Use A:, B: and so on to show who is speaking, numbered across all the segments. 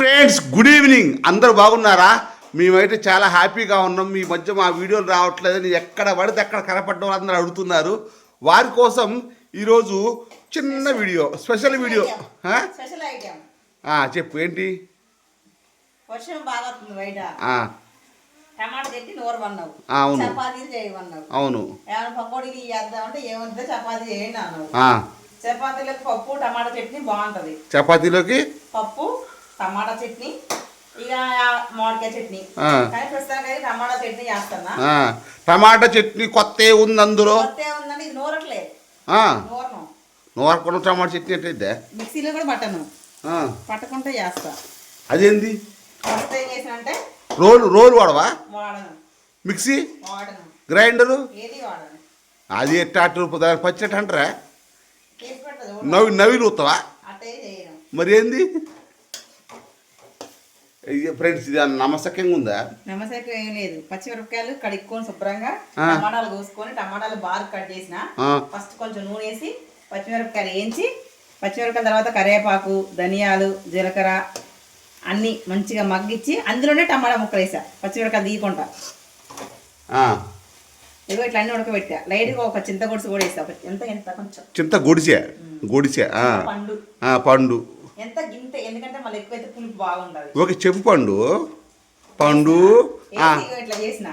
A: Friends good evening. అందరూ బాగున్నారా? మేమైతే చాలా హ్యాపీగా ఉన్నాం. మీ మధ్య మా వీడియోలు రావట్లేదని ఎక్కడ పడితే అక్కడ కనపడడం అందరూ అడుగుతున్నారు. వారి కోసం ఈరోజు చిన్న వీడియో స్పెషల్ వీడియో. చెప్పు ఏంటి? అవును. అవును.
B: చపాతీలకు పప్పు టమాటా చట్నీ బాగుంటది.
A: చపాతీలోకి?
B: పప్పు టమాటా చట్నీ. ఇక మామిడికాయ చట్నీ.
A: ఆ.
B: కానీ ప్రస్తుతానికి అయితే టమాటా చట్నీ చేస్తున్నా.
A: ఆ, టమాటా చట్నీ కొత్త ఉంది అందులో?
B: కొత్త ఉందండి ఇది నూరట్లేదు
A: ఆ,
B: నూరను
A: నూరకుండా టమాటా చట్నీ అంటే
B: మిక్సీలో కూడా పట్టను. పట్టకుంటే చేస్తా.
A: అదేంది?
B: ఫస్ట్ ఏం
A: రోలు రోలు వాడవా?
B: వాడను.
A: మిక్సీ?
B: వాడను.
A: గ్రైండరు?
B: ఏది వాడను.
A: అది ఎట్టాటు పచ్చట అంటారా? నవ్వి నవ్వి నూతావా మరి ఏంది? ఫ్రెండ్స్ ఇది నమసకంగా ఉందా?
B: నమ్మసేపు ఏం లేదు. పచ్చిమిరపకాయలు కడుక్కొని శుభ్రంగా. టమాటాలు కోసుకొని టమాటాలు బాగా కట్ చేసిన. ఫస్ట్ కొంచెం నూనె వేసి పచ్చిమిరపకాయలు వేయించి పచ్చిమిరపకాయల తర్వాత కరివేపాకు ధనియాలు జీలకర్ర అన్నీ మంచిగా మగ్గిచ్చి అందులోనే టమాటా ముక్కలు వేసా. పచ్చిమిరపకాయలు తీయకుండా. ఇదిగో ఇట్లా అన్ని ఉడకబెట్టా. లైట్గా ఒక చింత గుడుసు కూడా వేసా. ఎంత ఎంత కొంచెం.
A: చింత గొడిసే? గొడిసే ఆ,
B: పండు.
A: పండు.
B: ఎంత గింత ఎందుకంటే మళ్ళీ ఎక్కువైతే పులుపు బాగుంటుంది
A: ఒక చెప్పు పండు. పండు
B: ఇట్లా చేసిన.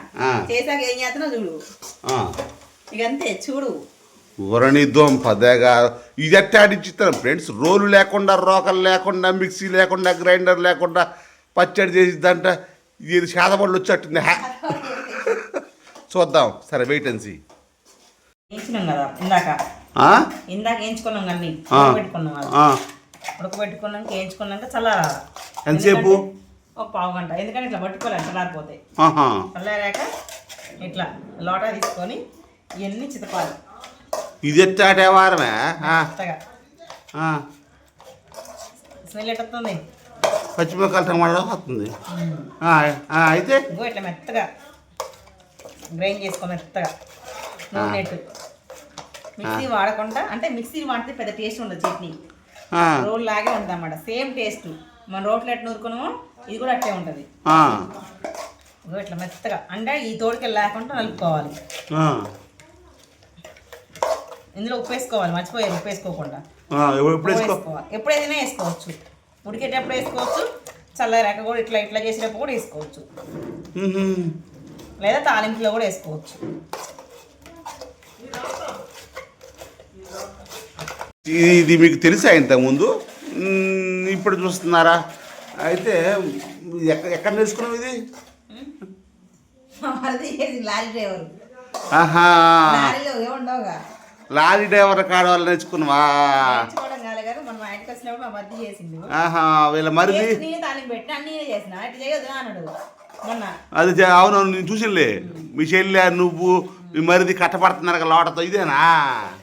B: చేసాక ఏం చేస్తున్నా చూడు?
A: ఆ.
B: ఇక అంతే చూడు.
A: ఊరని దోంప దేగ. ఇది ఎట్ట ఆడిచ్చిస్తాను ఫ్రెండ్స్. రోలు లేకుండా రోకలు లేకుండా మిక్సీ లేకుండా గ్రైండర్ లేకుండా పచ్చడి చేసిద్దంట. ఇది శాతపళ్ళు వచ్చేట్టుంది. చూద్దాం. సరే వెయిట్ అండ్ సీ
B: వేయించినాం కదా ఇందాక? ఇందాక వేయించుకున్నాం అన్ని
A: ఆ.
B: ఉడకబెట్టుకున్నాక వేయించుకున్నాక చల్ల
A: ఎంతసేపు?
B: ఒక పావు గంట. ఎందుకంటే ఇట్లా పట్టుకోలేదు చల్లారిపోతే
A: ఆహా.
B: చల్లారాక ఇట్లా లోటా తీసుకొని ఇవన్నీ చితపాలి.
A: ఇది ఎట్టాటే వారమే.
B: స్మెల్ ఎట్టొస్తుంది
A: పచ్చిమిరకాయలు టమాటా వస్తుంది. అయితే?
B: ఇట్లా మెత్తగా గ్రైండ్ చేసుకో మెత్తగా. నూనె మిక్సీ వాడకుండా అంటే మిక్సీ వాడితే పెద్ద టేస్ట్ ఉండదు చట్నీ. రోల్ లాగే ఉంటుంది అన్నమాట సేమ్ టేస్ట్. మన రోట్లో ఎట్లా నూరుకున్నామో ఇది కూడా అట్లే ఉంటుంది. ఇట్లా మెత్తగా. అంటే ఈ తోడికి లేకుండా నలుపుకోవాలి. ఇందులో ఉప్పు వేసుకోవాలి. మర్చిపోయారు ఉప్పు వేసుకోకుండా. ఎప్పుడైనా వేసుకోవచ్చు. ఉడికేటప్పుడు వేసుకోవచ్చు. చల్లారాక కూడా ఇట్లా ఇట్లా చేసినప్పుడు కూడా వేసుకోవచ్చు. లేదా తాలింపులో కూడా వేసుకోవచ్చు.
A: ఇది మీకు తెలుసా ఇంతకుముందు? ఇప్పుడు చూస్తున్నారా? అయితే ఎక్కడ ఎక్కడ నేర్చుకున్నావు ఇది? ఆహా. లారీ డ్రైవర్ కాడ వాళ్ళు నేర్చుకున్నావా? ఆహా వీళ్ళ మరిది? అది అవునవును నేను చూసిలే మీ చెల్లె నువ్వు మీ మరిది కట్టపడుతున్నారు లోటతో ఇదేనా?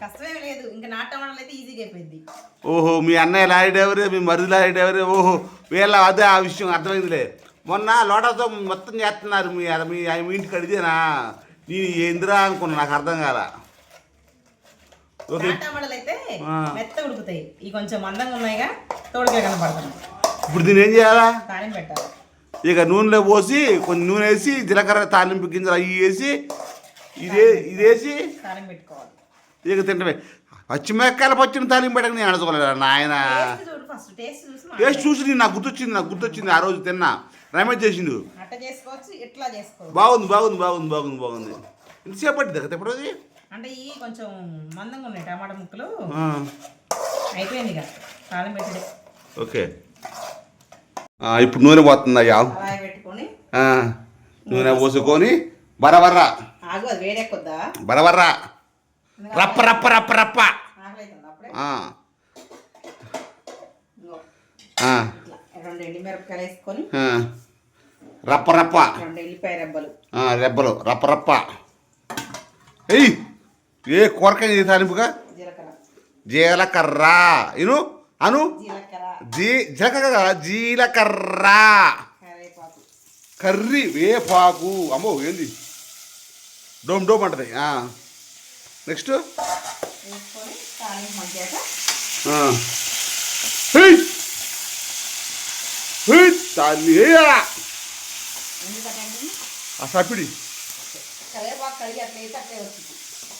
B: కష్టమేం లేదు. ఇంకా నాటు వంటలు అయితే ఈజీగా అయిపోయింది.
A: ఓహో మీ అన్నయ్య లారీ డ్రైవరే మీ మరిది లారీ డ్రైవరే ఓహో వీళ్ళ అదే ఆ విషయం అర్థమైందిలే. మొన్న లోటాతో మొత్తం చేస్తున్నారు మీ మీ మీ ఇంటికి అడిగేనా నేను ఏందిరా అనుకున్నా నాకు అర్థం కాల. ఓకే.
B: నాటు వంటలు అయితే
A: ఆ.
B: మెత్త ఉడుకుతాయి. ఈ కొంచెం మందంగా ఉన్నాయిగా తోడుగా కనపడుతున్నాయి
A: ఇప్పుడు దీన్ని ఏం చేయాలా?
B: తాలింపు పెట్టాలి.
A: ఇక నూనెలో పోసి కొంచెం నూనె వేసి జీలకర్ర తాలింపు గింజలు అవి వేసి ఇదే ఇదేసి?
B: తాలింపు పెట్టుకోవాలి.
A: ఇక తింటమే. పచ్చిమిరకాయల పచ్చిన తాలింపు పెట్టక నేను అడచుకోలేదు నాయన?
B: టేస్ట్ చూడు ఫస్ట్ టేస్ట్ చూసి
A: టేస్ట్
B: మాట్లాడు.
A: చూసి నేను నాకు గుర్తొచ్చింది నాకు గుర్తొచ్చింది ఆ రోజు తిన్నా. రమేష్ చేసిండు.
B: అట్ట చేసుకోవచ్చు ఇట్లా చేసుకోవచ్చు.
A: బాగుంది బాగుంది బాగుంది బాగుంది బాగుంది. ఇంతసేపు పట్టింది కదా ఎప్పుడు అది?
B: అంటే ఈ కొంచెం మందంగా ఉన్నాయి టమాటా ముక్కలు. అయిపోయింది ఇక తాలింపు పెట్టి
A: ఓకే. ఇప్పుడు నూనె పోతుంది అయ్యా
B: పెట్టుకొని
A: నూనె పోసుకొని బరబర్ర
B: ఆగు అది వేడెక్కొద్దా
A: బరబర్ర రప్ప రప్ప రప్ప రప్ప.
B: రెండు ఎండిమిరపకాయలు వేసుకొని.
A: రప్ప రప్ప.
B: రెండు ఎల్లిపాయ రెబ్బలు.
A: రెబ్బలు. రప్ప రప్ప. ఏయ్ ఏ కూరకాయ తాలింపుగా?
B: జీలకర్ర.
A: జీలకర్ర. ఇను అను? జీ జీలకర్ర? జీలకర్ర. కర్రీ వేపాకు. అమ్మో ఏంది? డోమ్ డోమ్ అంటది. నెక్స్ట్. ఆ. సపిడి
B: కడిగి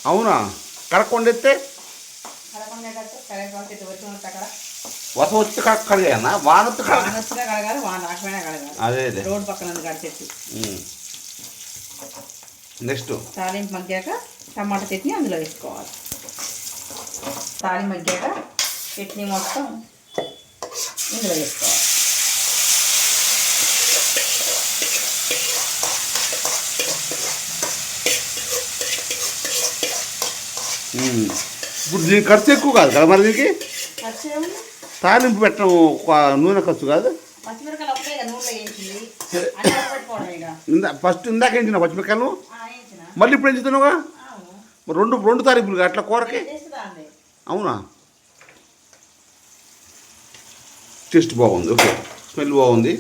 A: అవునా? కడక్కుండా ఎత్తే?
B: కడకుండా కరివేపాకు ఇటు వచ్చి ఉంటుంది అక్కడ
A: వస వచ్చి కడిగాయన్నా వాన వచ్చి
B: కడగాలి వాన రాకపోయినా కడగాలి
A: అదే
B: రోడ్డు పక్కన ఉంది కాడ చెట్టు
A: నెక్స్ట్
B: తాలింపు మగ్గాక టమాటా చట్నీ అందులో వేసుకోవాలి. తాలింపు మగ్గాక చట్నీ మొత్తం ఇందులో వేసుకోవాలి.
A: ఇప్పుడు దీనికి ఖర్చు ఎక్కువ కాదు కదా మరి దీనికి? తాలింపు పెట్టడం నూనె ఖర్చు కాదు? ఫస్ట్ ఇందాక ఎంచిన పచ్చిమిరకాయలు మళ్ళీ ఇప్పుడు ఎంచుతున్నావుగా రెండు రెండు తారీఖులు అట్లా కూరకి? అవునా? టేస్ట్ బాగుంది ఓకే. స్మెల్ బాగుంది.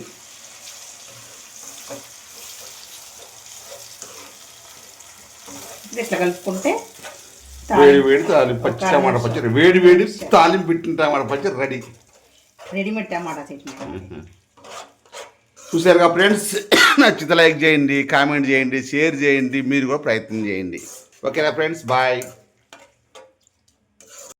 B: ఇది ఇట్లా కలుపుకుంటే
A: వేడి వేడి తాలింపు పచ్చి టమాటా పచ్చడి. వేడి వేడి తాలింపు పెట్టిన టమాటా పచ్చడి రెడీ.
B: రెడీమేడ్ టమాటా చట్నీ.
A: చూసారుగా ఫ్రెండ్స్? నచ్చితే లైక్ చేయండి కామెంట్ చేయండి షేర్ చేయండి మీరు కూడా ప్రయత్నం చేయండి. ఓకేనా ఫ్రెండ్స్? బాయ్.